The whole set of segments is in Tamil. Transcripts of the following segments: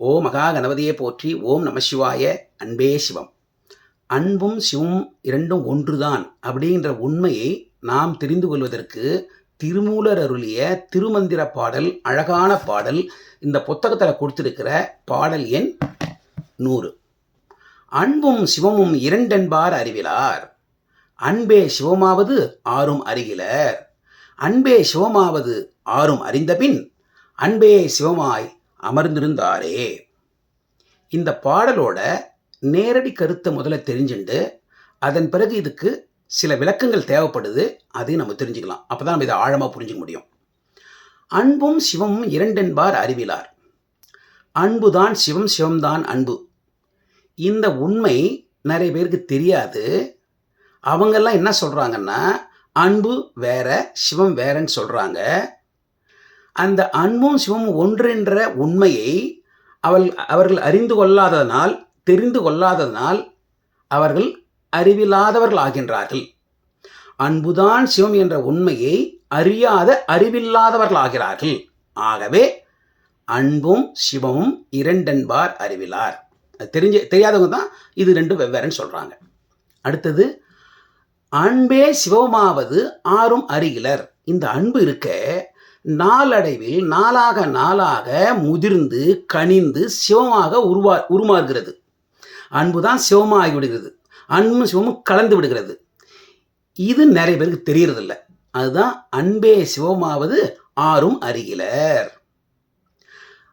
ஓ மகா கணபதியை போற்றி ஓம் நம சிவாய அன்பே சிவம். அன்பும் சிவம் இரண்டும் ஒன்றுதான் அப்படின்ற உண்மையை நாம் தெரிந்து கொள்வதற்கு திருமூலர் அருளிய திருமந்திர பாடல் அழகான பாடல் இந்த புத்தகத்தில் கொடுத்திருக்கிற பாடல் எண் நூறு. அன்பும் சிவமும் இரண்டென்பார் அறிவிலார். அன்பே சிவமாவது ஆறும் அறிகிலர். அன்பே சிவமாவது ஆறும் அறிந்தபின் அன்பே சிவமாய் அமர்ந்திருந்தாரே. இந்த பாடலோட நேரடி கருத்தை முதல்ல தெரிஞ்சுண்டு அதன் பிறகு இதுக்கு சில விளக்கங்கள் தேவைப்படுது அதையும் நம்ம தெரிஞ்சுக்கலாம். அப்போ தான் நம்ம இதை ஆழமாக புரிஞ்சுக்க முடியும். அன்பும் சிவமும் இரண்டென்பார் அறிவிலார். அன்புதான் சிவம் சிவம்தான் அன்பு. இந்த உண்மை நிறைய பேருக்கு தெரியாது. அவங்கெல்லாம் என்ன சொல்கிறாங்கன்னா அன்பு வேற சிவம் வேறன்னு சொல்கிறாங்க அந்த அன்பும் சிவமும் ஒன்றென்ற உண்மையை அவள் அவர்கள் அறிந்து கொள்ளாததனால் தெரிந்து கொள்ளாததனால் அவர்கள் அறிவில்லாதவர்கள் ஆகின்றார்கள் அன்புதான் சிவம் என்ற உண்மையை அறியாத அறிவில்லாதவர்கள் ஆகிறார்கள் ஆகவே அன்பும் சிவமும் இரண்டென்பார் அறிவிலார். அது தெரிஞ்ச தெரியாதவங்க தான் இது ரெண்டும் வெவ்வேறுன்னு சொல்கிறாங்க அடுத்தது அன்பே சிவமாவது ஆறும் அறிகிலர். இந்த அன்பு இருக்க நாளடைவில் நாளாக நாளாக முதிர்ந்து கனிந்து சிவமாக உருவா உருமாறுகிறது. அன்பு தான் சிவமாகி விடுகிறது அன்பும் சிவமும் கலந்து விடுகிறது. இது நிறைய பேருக்கு தெரியறதில்ல. அதுதான் அன்பே சிவமாவது ஆறும் அறிகிலர்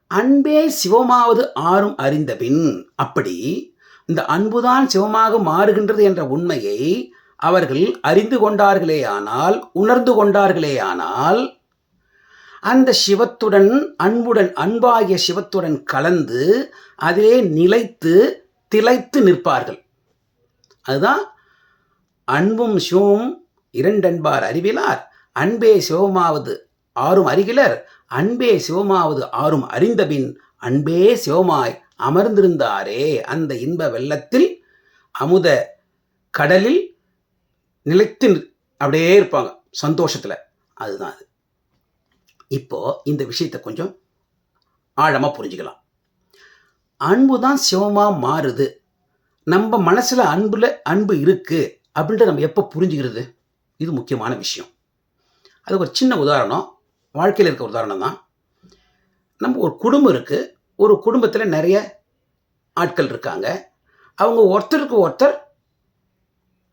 அன்பே சிவமாவது ஆறும் அறிந்த பின் அப்படி இந்த அன்புதான் சிவமாக மாறுகின்றது என்ற உண்மையை அவர்கள் அறிந்து கொண்டார்களேயானால் உணர்ந்து கொண்டார்களேயானால் அந்த சிவத்துடன் அன்புடன் அன்பாகிய சிவத்துடன் கலந்து அதிலே நிலைத்து திளைத்து நிற்பார்கள். அதுதான் அன்பும் சிவமும் இரண்டன்பார் அறிவிலார். அன்பே சிவமாவது ஆறும் அறிகிலர். அன்பே சிவமாவது ஆறும் அறிந்தபின் அன்பே சிவமாய் அமர்ந்திருந்தாரே. அந்த இன்ப வெள்ளத்தில் அமுத கடலில் நிலைத்து அப்படியே இருப்பாங்க. சந்தோஷத்தில். அதுதான் அது. இப்போ இந்த விஷயத்தை கொஞ்சம் ஆழமாக புரிஞ்சுக்கலாம். அன்பு தான் சிவமாக மாறுது. நம்ம மனசில் அன்பில் அன்பு இருக்குது அப்படின்ட்டு நம்ம எப்போ புரிஞ்சுக்கிறது? இது முக்கியமான விஷயம். அது ஒரு சின்ன உதாரணம் வாழ்க்கையில் இருக்க உதாரணம் தான். நம்ம ஒரு குடும்பம் இருக்குது ஒரு குடும்பத்தில் நிறைய ஆட்கள் இருக்காங்க. அவங்க ஒருத்தருக்கு ஒருத்தர்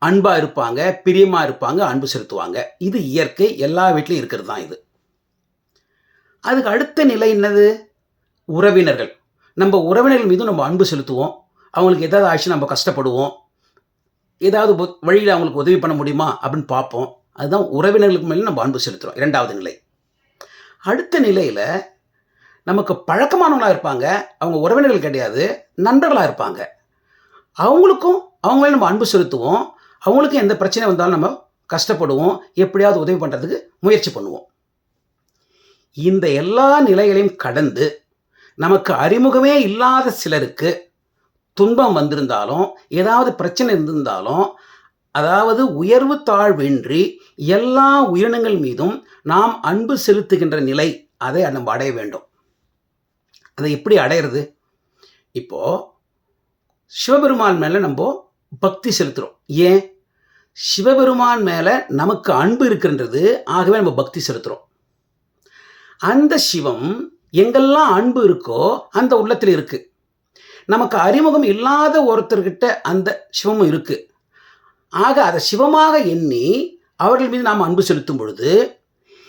அன்பாக இருப்பாங்க பிரியமாக இருப்பாங்க அன்பு செலுத்துவாங்க. இது இயற்கை எல்லா வீட்லேயும் இருக்கிறது தான் இது. அதுக்கு அடுத்த நிலை என்னது? உறவினர்கள். நம்ம உறவினர்கள் மீதும் நம்ம அன்பு செலுத்துவோம். அவங்களுக்கு ஏதாவது ஆச்சு நம்ம கஷ்டப்படுவோம். ஏதாவது பொ- வழியில் அவங்களுக்கு உதவி பண்ண முடியுமா அப்படின்னு பார்ப்போம். அதுதான் உறவினர்களுக்கு மேலே நம்ம அன்பு செலுத்துகிறோம் இரண்டாவது நிலை. அடுத்த நிலையில் நமக்கு பழக்கமானவங்களாக இருப்பாங்க. அவங்க உறவினர்கள் கிடையாது நண்பர்களாக இருப்பாங்க. அவங்களுக்கும் அவங்களே நம்ம அன்பு செலுத்துவோம். அவங்களுக்கும் எந்த பிரச்சனை வந்தாலும் நம்ம கஷ்டப்படுவோம். எப்படியாவது உதவி பண்ணுறதுக்கு முயற்சி பண்ணுவோம். இந்த எல்லா நிலைகளையும் கடந்து நமக்கு அறிமுகமே இல்லாத சிலருக்கு துன்பம் வந்திருந்தாலும் ஏதாவது பிரச்சனை இருந்திருந்தாலும் அதாவது உயர்வு தாழ்வின்றி எல்லா உயிரினங்கள் மீதும் நாம் அன்பு செலுத்துகின்ற நிலை அதை நம்ம அடைய வேண்டும். அதை எப்படி அடையிறது? இப்போ சிவபெருமான் மேலே நம்ம பக்தி செலுத்துகிறோம் ஏன்? சிவபெருமான் மேலே நமக்கு அன்பு இருக்கின்றது ஆகவே நம்ம பக்தி செலுத்துகிறோம் அந்த சிவம் எங்கெல்லாம் அன்பு இருக்கோ அந்த உள்ளத்தில் இருக்கு. நமக்கு அறிமுகம் இல்லாத ஒருத்தர்கிட்ட அந்த சிவமும் இருக்கு. ஆக அதை சிவமாக எண்ணி அவர்கள் மீது நாம் அன்பு செலுத்தும் பொழுது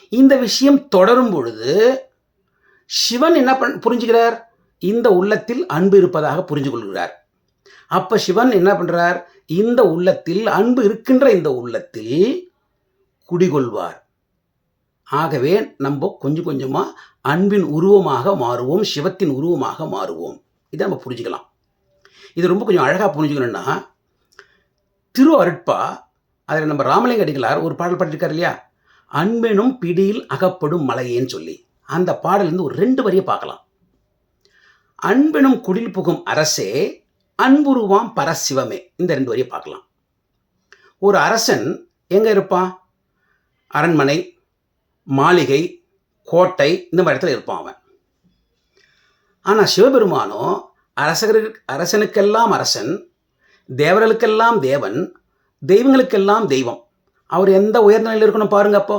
இந்த விஷயம் தொடரும் பொழுது சிவன் என்ன பண் புரிஞ்சுக்கிறார்? இந்த உள்ளத்தில் அன்பு இருப்பதாக புரிஞ்சு கொள்கிறார் அப்போ சிவன் என்ன பண்ணுறார் இந்த உள்ளத்தில் அன்பு இருக்கின்ற இந்த உள்ளத்தில் குடிகொள்வார். ஆகவே நம்ம கொஞ்சம் கொஞ்சமாக அன்பின் உருவமாக மாறுவோம் சிவத்தின் உருவமாக மாறுவோம். இதை நம்ம புரிஞ்சுக்கலாம். இது ரொம்ப கொஞ்சம் அழகாக புரிஞ்சுக்கணும்னா திரு அருட்பா அதில் நம்ம ராமலிங்க அடிகளார் ஒரு பாடல் பாட்டிருக்கார் இல்லையா? அன்பெனும் பிடியில் அகப்படும் மலையேன்னு சொல்லி. அந்த பாடலேருந்து ஒரு ரெண்டு வரியை பார்க்கலாம். அன்பெனும் குடில் புகும் அரசே அன்புருவாம் பரசிவமே. இந்த ரெண்டு வரியை பார்க்கலாம். ஒரு அரசன் எங்கே இருப்பான்? அரண்மனை மாளிகை கோட்டை இந்த மாதிரி இடத்துல இருப்பான் அவன். ஆனால் சிவபெருமானோ அரசர்களுக்கு அரசனுக்கெல்லாம் அரசன் தேவர்களுக்கெல்லாம் தேவன் தெய்வங்களுக்கெல்லாம் தெய்வம். அவர் எந்த உயர்ந்த நிலையில் இருக்கணும் பாருங்க அப்போ.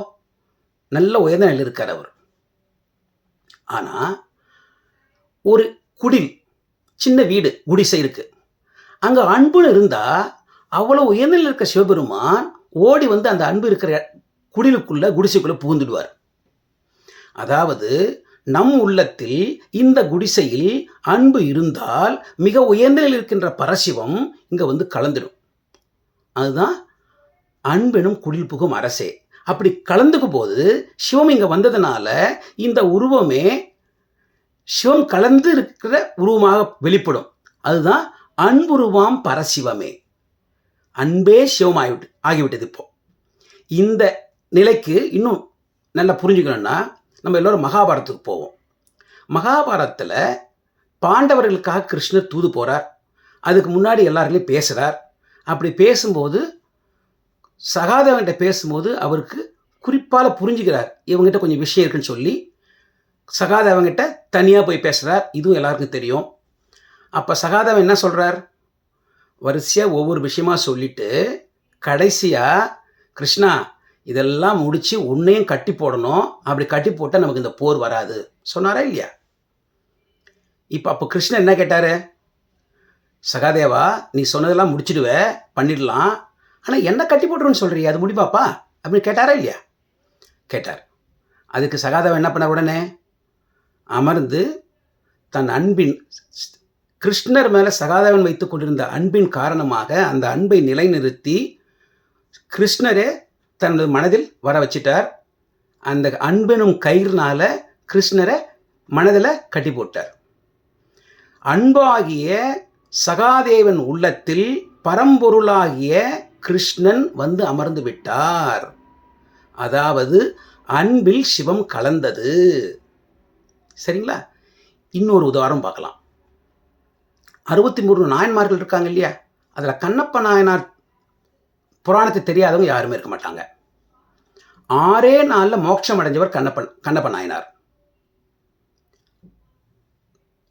நல்ல உயர்ந்த நிலையில் இருக்கார் அவர். ஆனால் ஒரு குடில் சின்ன வீடு குடிசை இருக்கு. அங்கே அன்புன்னு இருந்தால் அவ்வளோ உயர்நிலையில் இருக்க சிவபெருமான் ஓடி வந்து அந்த அன்பு இருக்கிற குடிலுக்குள்ள குடிசைக்குள்ள புகுந்துடுவார். அதாவது நம் உள்ளத்தில் இந்த குடிசையில் அன்பு இருந்தால் மிக உயர்ந்த நிலையில் இருக்கின்ற பரசிவம் இங்கே வந்து கலந்துடும். அதுதான் அன்பெனும் குடில் புகும் அரசே. அப்படி கலந்துக்கும் போது சிவம் இங்கே வந்ததுனால இந்த உருவமே சிவம் கலந்து இருக்கிற உருவமாக வெளிப்படும். அதுதான் அன்புருவாம் பரசிவமே. அன்பே சிவம் ஆகிவிட்டு ஆகிவிட்டது இப்போ. இந்த நிலைக்கு இன்னும் நல்லா புரிஞ்சுக்கணும்னா நம்ம எல்லோரும் மகாபாரதத்துக்கு போவோம். மகாபாரதத்தில் பாண்டவர்களுக்காக கிருஷ்ணர் தூது போகிறார் அதுக்கு முன்னாடி எல்லாருலையும் பேசுகிறார் அப்படி பேசும்போது சகாதேவன்கிட்ட பேசும்போது அவருக்கு குறிப்பால் புரிஞ்சுக்கிறார். இவங்ககிட்ட கொஞ்சம் விஷயம் இருக்குன்னு சொல்லி சகாதேவங்கிட்ட தனியாக போய் பேசுகிறார் இதுவும் எல்லாருக்கும் தெரியும். அப்போ சகாதேவன் என்ன சொல்கிறார் வரிசையாக ஒவ்வொரு விஷயமா சொல்லிவிட்டு கடைசியாக கிருஷ்ணா இதெல்லாம் முடித்து உன்னையும் கட்டி போடணும். அப்படி கட்டி போட்டால் நமக்கு இந்த போர் வராது. சொன்னாரா இல்லையா? இப்போ அப்போ கிருஷ்ணன் என்ன கேட்டார்? சகாதேவா நீ சொன்னதெல்லாம் முடிச்சிடுவ பண்ணிடலாம். ஆனால் என்ன கட்டி போட்டுருன்னு சொல்கிறீ அது முடிப்பாப்பா? அப்படின்னு கேட்டாரா இல்லையா? கேட்டார். அதுக்கு சகாதேவன் என்ன பண்ண உடனே? அமர்ந்து தன் அன்பின் கிருஷ்ணர் மேலே சகாதேவன் வைத்து கொண்டிருந்த அன்பின் காரணமாக அந்த அன்பை நிலைநிறுத்தி கிருஷ்ணரே தனது மனதில் வர வச்சிட்டார். அந்த அன்பெனும் கயிறுனால கிருஷ்ணரை மனதில் கட்டி போட்டார். அன்பாகிய சகாதேவன் உள்ளத்தில் பரம்பொருளாகிய கிருஷ்ணன் வந்து அமர்ந்து விட்டார். அதாவது அன்பில் சிவம் கலந்தது. சரிங்களா? இன்னொரு உதாரணம் பார்க்கலாம். அறுபத்தி மூணு நாயன்மார்கள் இருக்காங்க இல்லையா? அதில் கண்ணப்ப நாயனார் புராணத்தை தெரியாதவங்க யாருமே இருக்க மாட்டாங்க. ஆறே நாளில் மோட்சம் அடைஞ்சவர் கண்ணப்பன் கண்ணப்ப நாயனார்.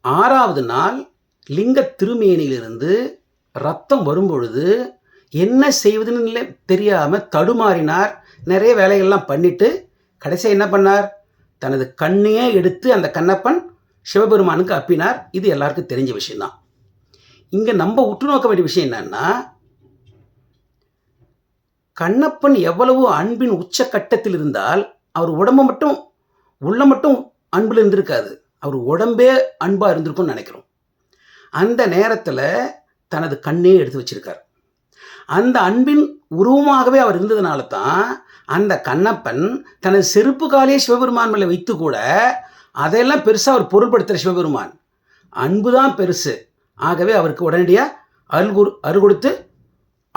ஆறாவது நாள் லிங்க திருமேனியிலிருந்து ரத்தம் வரும்பொழுது என்ன செய்வதுன்னு தெரியாமல் தடுமாறினார். நிறைய வேலைகள்லாம் பண்ணிட்டு கடைசியாக என்ன பண்ணார்? தனது கண்ணையே எடுத்து அந்த கண்ணப்பன் சிவபெருமானுக்கு அப்பினார். இது எல்லாருக்கும் தெரிஞ்ச விஷயம்தான் இங்கே நம்ம உற்று நோக்க வேண்டிய விஷயம் என்னன்னா கண்ணப்பன் எவ்வளவு அன்பின் உச்சக்கட்டத்தில் இருந்தால் அவர் உடம்பு மட்டும் உள்ள மட்டும் அன்பில் இருந்திருக்காது. அவர் உடம்பே அன்பாக இருந்திருக்கும்னு நினைக்கிறோம். அந்த நேரத்தில் தனது கண்ணே எடுத்து வச்சிருக்கார். அந்த அன்பின் உருவமாகவே அவர் இருந்ததுனால தான் அந்த கண்ணப்பன் தனது செருப்பு காலையே சிவபெருமான் மேலே வைத்து கூட அதையெல்லாம் பெருசாக அவர் பொருள்படுத்துகிற சிவபெருமான். அன்பு தான் பெருசு. ஆகவே அவருக்கு உடனடியாக அருள் அருள் கொடுத்து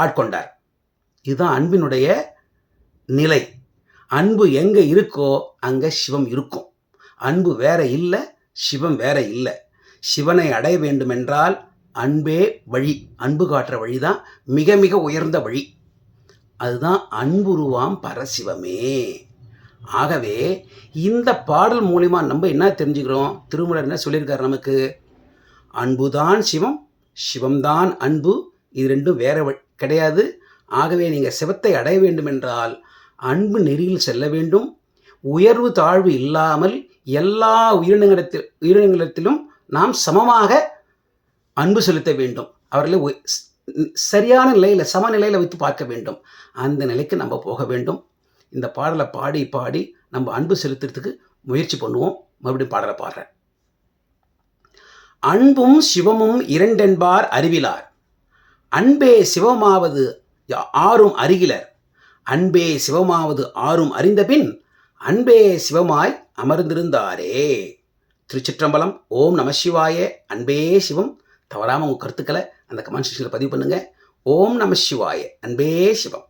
ஆட்கொண்டார். இதுதான் அன்பினுடைய நிலை. அன்பு எங்கே இருக்கோ அங்கே சிவம் இருக்கும். அன்பு வேற இல்லை சிவம் வேற இல்லை. சிவனை அடைய வேண்டுமென்றால் அன்பே வழி. அன்பு காட்டுற வழி தான் மிக மிக உயர்ந்த வழி. அதுதான் அன்புருவாம் பரசிவமே. ஆகவே இந்த பாடல் மூலிமா நம்ம என்ன தெரிஞ்சுக்கிறோம்? திருமலர் என்ன சொல்லியிருக்காரு நமக்கு? அன்புதான் சிவம் சிவம்தான் அன்பு. இது ரெண்டும் வேற கிடையாது. ஆகவே நீங்கள் சிவத்தை அடைய வேண்டுமென்றால் அன்பு நெறியில் செல்ல வேண்டும். உயர்வு தாழ்வு இல்லாமல் எல்லா உயிரினங்களிடத்தில் உயிரினங்களிடத்திலும் நாம் சமமாக அன்பு செலுத்த வேண்டும். அவர்களை சரியான நிலையில் சமநிலையில் வைத்து பார்க்க வேண்டும். அந்த நிலைக்கு நம்ம போக வேண்டும். இந்த பாடலை பாடி பாடி நம்ம அன்பு செலுத்துறதுக்கு முயற்சி பண்ணுவோம். மறுபடியும் பாடலை பாடுறேன். அன்பும் சிவமும் இரண்டென்பார் அறிவிலார். அன்பே சிவமாவது ஆறும் அருகிலர் அன்பே சிவமாவது ஆறும் அறிந்தபின் அன்பே சிவமாய் அமர்ந்திருந்தாரே. திருச்சிற்றம்பலம் ஓம் நம சிவாய. அன்பே சிவம். தவறாமல் உங்கள் கருத்துக்களை அந்த கமெண்ட் செக்ஷனில் பதிவு பண்ணுங்கள் ஓம் நம சிவாய. அன்பே சிவம்.